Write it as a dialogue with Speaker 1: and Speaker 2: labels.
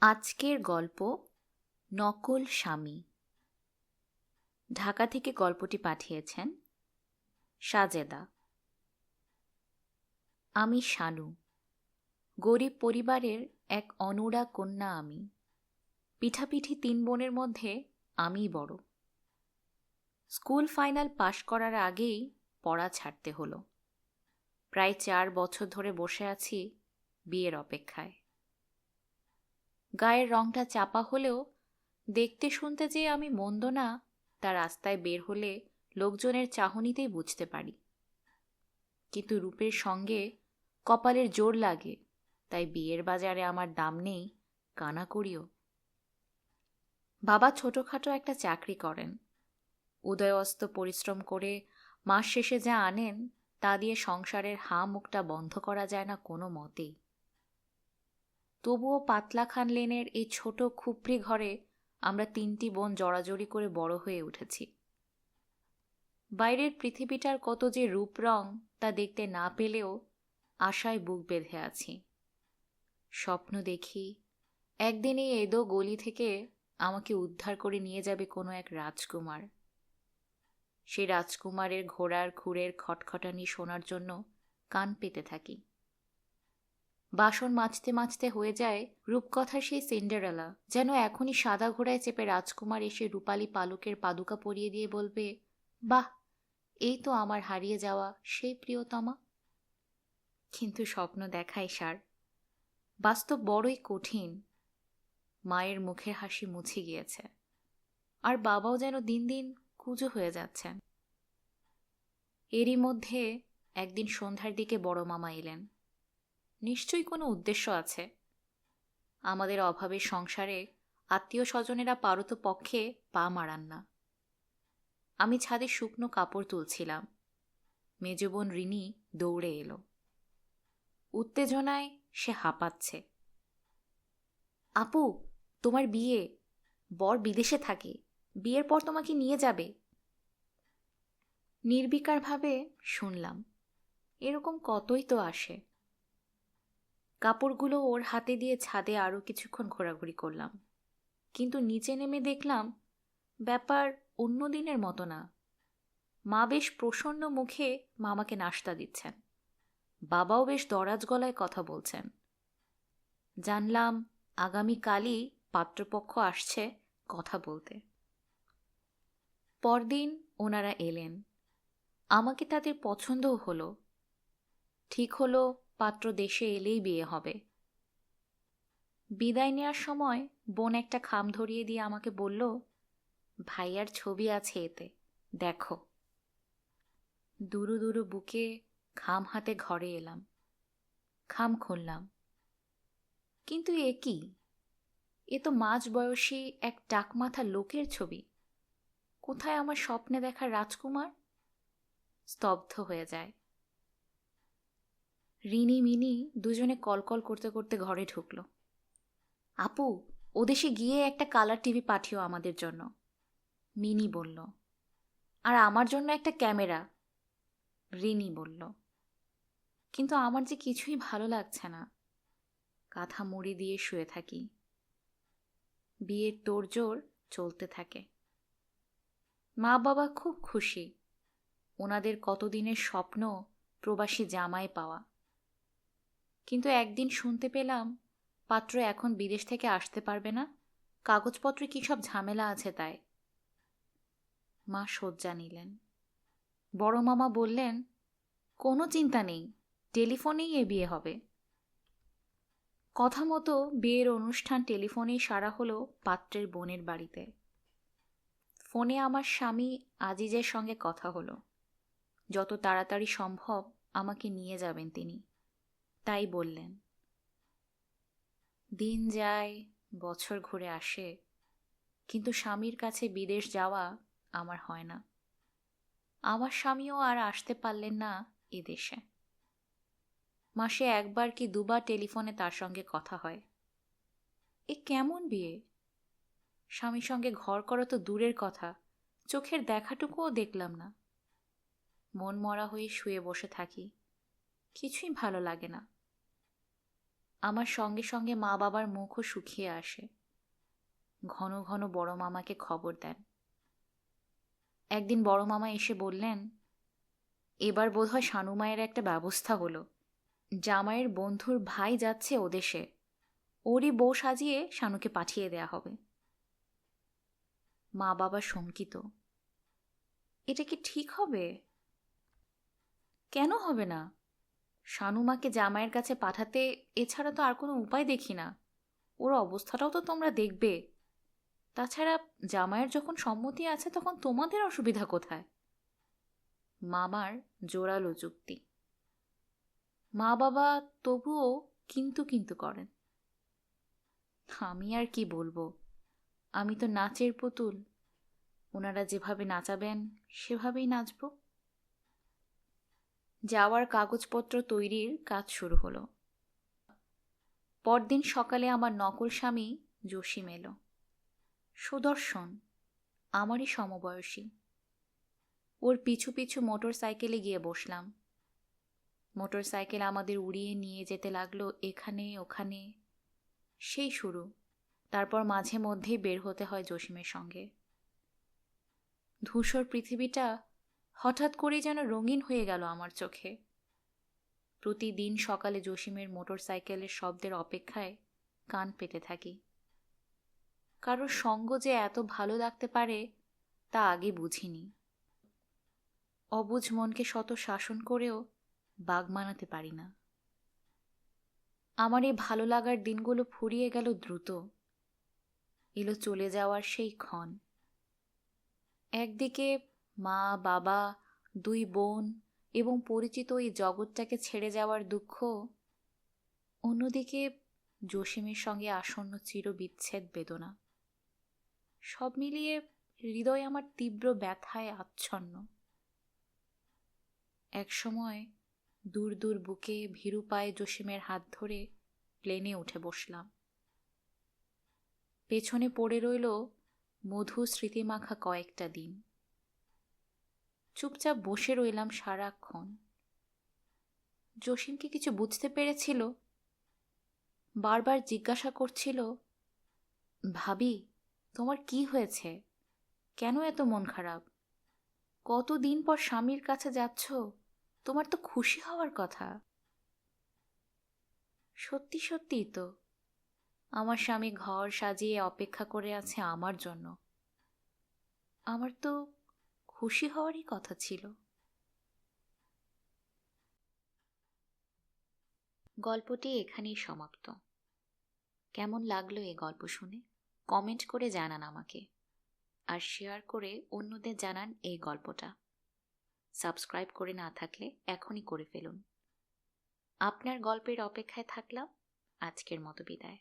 Speaker 1: আজকের গল্প, নকল স্বামী। ঢাকা থেকে গল্পটি পাঠিয়েছেন সাজেদা। আমি শানু, গরিব পরিবারের এক অনুরা কন্যা আমি। পিঠাপিঠি তিন বোনের মধ্যে আমিই বড়। স্কুল ফাইনাল পাশ করার আগেই পড়া ছাড়তে হলো। প্রায় চার বছর ধরে বসে আছি বিয়ের অপেক্ষায়। গায়ের রংটা চাপা হলেও দেখতে শুনতে যে আমি মন্দ না, তা রাস্তায় বের হলে লোকজনের চাহনিতেই বুঝতে পারি। কিন্তু রূপের সঙ্গে কপালের জোর লাগে, তাই বিয়ের বাজারে আমার দাম নেই, কানা করিও। বাবা ছোটখাটো একটা চাকরি করেন। উদয়স্ত পরিশ্রম করে মাস শেষে যা আনেন, তা দিয়ে সংসারের হা মুখটা বন্ধ করা যায় না কোনো মতেই। তবুও পাতলা খান লেনের এই ছোট খুপড়ি ঘরে আমরা তিনটি বোন জড়াজড়ি করে বড় হয়ে উঠেছি। বাইরের পৃথিবীটার কত যে রূপ রং তা দেখতে না পেলেও আশায় বুক বেঁধে আছি। স্বপ্ন দেখি একদিন এই এদো গলি থেকে আমাকে উদ্ধার করে নিয়ে যাবে কোনো এক রাজকুমার। সেই রাজকুমারের ঘোড়ার খুঁড়ের খটখটানি শোনার জন্য কান পেতে থাকি। বাসন মাজতে মাজতে হয়ে যায় রূপকথার সেই সিন্ডারেলা, যেন এখনই সাদা ঘোড়ায় চেপে রাজকুমার এসে রূপালী পালকের পাদুকা পরিয়ে দিয়ে বলবে, বাহ, এই তো আমার হারিয়ে যাওয়া সেই প্রিয়তমা। কিন্তু স্বপ্ন দেখায় সার, বাস্তব বড়ই কঠিন। মায়ের মুখের হাসি মুছে গিয়েছে, আর বাবাও যেন দিন দিন কুজো হয়ে যাচ্ছেন। এরই মধ্যে একদিন সন্ধ্যার দিকে বড় মামা এলেন। নিশ্চয়ই কোনো উদ্দেশ্য আছে। আমাদের অভাবে সংসারে আত্মীয় স্বজনেরা পারত পক্ষে পা মারান না। আমি ছাদে শুকনো কাপড় তুলছিলাম। মেজবোন রিনি দৌড়ে এলো। উত্তেজনায় সে হাঁপাচ্ছে। আপু, তোমার বিয়ে। বর বিদেশে থাকে। বিয়ের পর তোমাকে নিয়ে যাবে? নির্বিকারভাবে শুনলাম। এরকম কতই তো আসে। কাপড়গুলো ওর হাতে দিয়ে ছাদে আরও কিছুক্ষণ ঘোরাঘুরি করলাম। কিন্তু নিচে নেমে দেখলাম, ব্যাপার অন্য দিনের মতো না। মা বেশ প্রসন্ন মুখে মামাকে নাস্তা দিচ্ছেন। বাবাও বেশ দরাজ গলায় কথা বলছেন। জানলাম আগামীকালই পাত্রপক্ষ আসছে কথা বলতে। পরদিন ওনারা এলেন। আমাকে তাদের পছন্দও হলো। ঠিক হলো পাত্র দেশে এলেই বিয়ে হবে। বিদায় নেওয়ার সময় বোন একটা খাম ধরিয়ে দিয়ে আমাকে বলল, ভাইয়ার ছবি আছে এতে, দেখো। দুরু দুরু বুকে খাম হাতে ঘরে এলাম, খাম খুললাম। কিন্তু এ কি? এ তো মাঝ বয়সী এক টাকমাথা লোকের ছবি। কোথায় আমার স্বপ্নে দেখা রাজকুমার? স্তব্ধ হয়ে যায়। রিনি, মিনি দুজনে কলকল করতে করতে ঘরে ঢুকলো। আপু, ওদেশে গিয়ে একটা কালার টিভি পাঠিও আমাদের জন্য, মিনি বলল। আর আমার জন্য একটা ক্যামেরা, রিনি বলল। কিন্তু আমার যে কিছুই ভালো লাগছে না, কাঁথা মুড়ি দিয়ে শুয়ে থাকি। বিয়ের তোড়জোড় চলতে থাকে। মা বাবা খুব খুশি, ওনাদের কতদিনের স্বপ্ন প্রবাসী জামাই পাওয়া। কিন্তু একদিন শুনতে পেলাম, পাত্র এখন বিদেশ থেকে আসতে পারবে না। কাগজপত্রে কী সব ঝামেলা আছে তাই? মা শয্যা নিলেন। বড় মামা বললেন, কোনো চিন্তা নেই, টেলিফোনেই এ বিয়ে হবে। কথা মতো বিয়ের অনুষ্ঠান টেলিফোনেই সারা হলো পাত্রের বোনের বাড়িতে। ফোনে আমার স্বামী আজিজের সঙ্গে কথা হলো। যত তাড়াতাড়ি সম্ভব আমাকে নিয়ে যাবেন তিনি। তাই বললেন, দিন যায়, বছর ঘুরে আসে, কিন্তু স্বামীর কাছে বিদেশ যাওয়া আমার হয় না। আমার স্বামীও আর আসতে পারলেন না এদেশে মাসে একবার কি দুবার টেলিফোনে তার সঙ্গে কথা হয়। এ কেমন বিয়ে? স্বামীর সঙ্গে ঘর করা তো দূরের কথা, চোখের দেখাটুকুও দেখলাম না। মন মরা হয়ে শুয়ে বসে থাকি, কিছুই ভালো লাগে না। আমার সঙ্গে সঙ্গে মা বাবার মুখও শুকিয়ে আসে। ঘন ঘন বড় মামাকে খবর দেন। একদিন বড় মামা এসে বললেন, এবার বোধহয় শানু মায়ের একটা ব্যবস্থা হলো। জামাইয়ের বন্ধুর ভাই যাচ্ছে ওদেশে। ওরই বউ সাজিয়ে শানুকে পাঠিয়ে দেয়া হবে। মা বাবা শঙ্কিত। এটা কি ঠিক হবে? কেন হবে না? শানুমাকে জামাইয়ের কাছে পাঠাতে এছাড়া তো আর কোনো উপায় দেখি না। ওর অবস্থাটাও তো তোমরা দেখবে। তাছাড়া জামাইয়ের যখন সম্মতি আছে, তখন তোমাদের অসুবিধা কোথায়? মামার জোরালো যুক্তি। মা বাবা তবুও কিন্তু কিন্তু করেন। আমি আর কি বলব? আমি তো নাচের পুতুল। ওনারা যেভাবে নাচাবেন, সেভাবেই নাচব। যাওয়ার কাগজপত্র তৈরির কাজ শুরু হলো। পরদিন সকালে আমার নকল স্বামী জসিম এলো। সুদর্শন, আমারই সমবয়সী। ওর পিছু পিছু মোটর সাইকেলে গিয়ে বসলাম। মোটর সাইকেল আমাদের উড়িয়ে নিয়ে যেতে লাগল এখানে ওখানে। সেই শুরু। তারপর মাঝে মধ্যেই বের হতে হয় জসিমের সঙ্গে। ধূসর পৃথিবীটা হঠাৎ করেই যেন রঙিন হয়ে গেল আমার চোখে। প্রতিদিন সকালে জসিমের মোটর সাইকেলের শব্দের অপেক্ষায় কান পেতে থাকি। কারোর সঙ্গ যে এত ভালো লাগতে পারে, তা আগে বুঝিনি। অবুঝ মনকে শত শাসন করেও বাগ মানাতে পারি না। আমার এই ভালো লাগার দিনগুলো ফুরিয়ে গেল দ্রুত। এলো চলে যাওয়ার সেই ক্ষণ। একদিকে মা, বাবা, দুই বোন এবং পরিচিত এই জগৎটাকে ছেড়ে যাওয়ার দুঃখ অন্যদিকে জসিমের সঙ্গে আসন্ন চিরবিচ্ছেদ বেদনা। সব মিলিয়ে হৃদয় আমার তীব্র ব্যথায় আচ্ছন্ন। একসময় দূর দূর বুকে ভীরু পায়ে জসিমের হাত ধরে প্লেনে উঠে বসলাম। পেছনে পড়ে রইল মধু স্মৃতিমাখা কয়েকটা দিন। চুপচাপ বসে রইলাম সারাক্ষণ। জসিম কি কিছু বুঝতে পেরেছিল? বারবার জিজ্ঞাসা করছিল, ভাবি, তোমার কি হয়েছে? কেন এত মন খারাপ? কতদিন পর স্বামীর কাছে যাচ্ছ? তোমার তো খুশি হওয়ার কথা। সত্যি, সত্যিই তো। আমার স্বামী ঘর সাজিয়ে অপেক্ষা করে আছে আমার জন্য। আমার তো খুশি হওয়ারই কথা ছিল। গল্পটি এখানেই সমাপ্ত। কেমন লাগল এই গল্প শুনে? কমেন্ট করে জানান আমাকে। আর শেয়ার করে অন্যদের জানান এই গল্পটা। সাবস্ক্রাইব করে না থাকলে এখনই করে ফেলুন। আপনার গল্পের অপেক্ষায় থাকলাম। আজকের মতো বিদায়।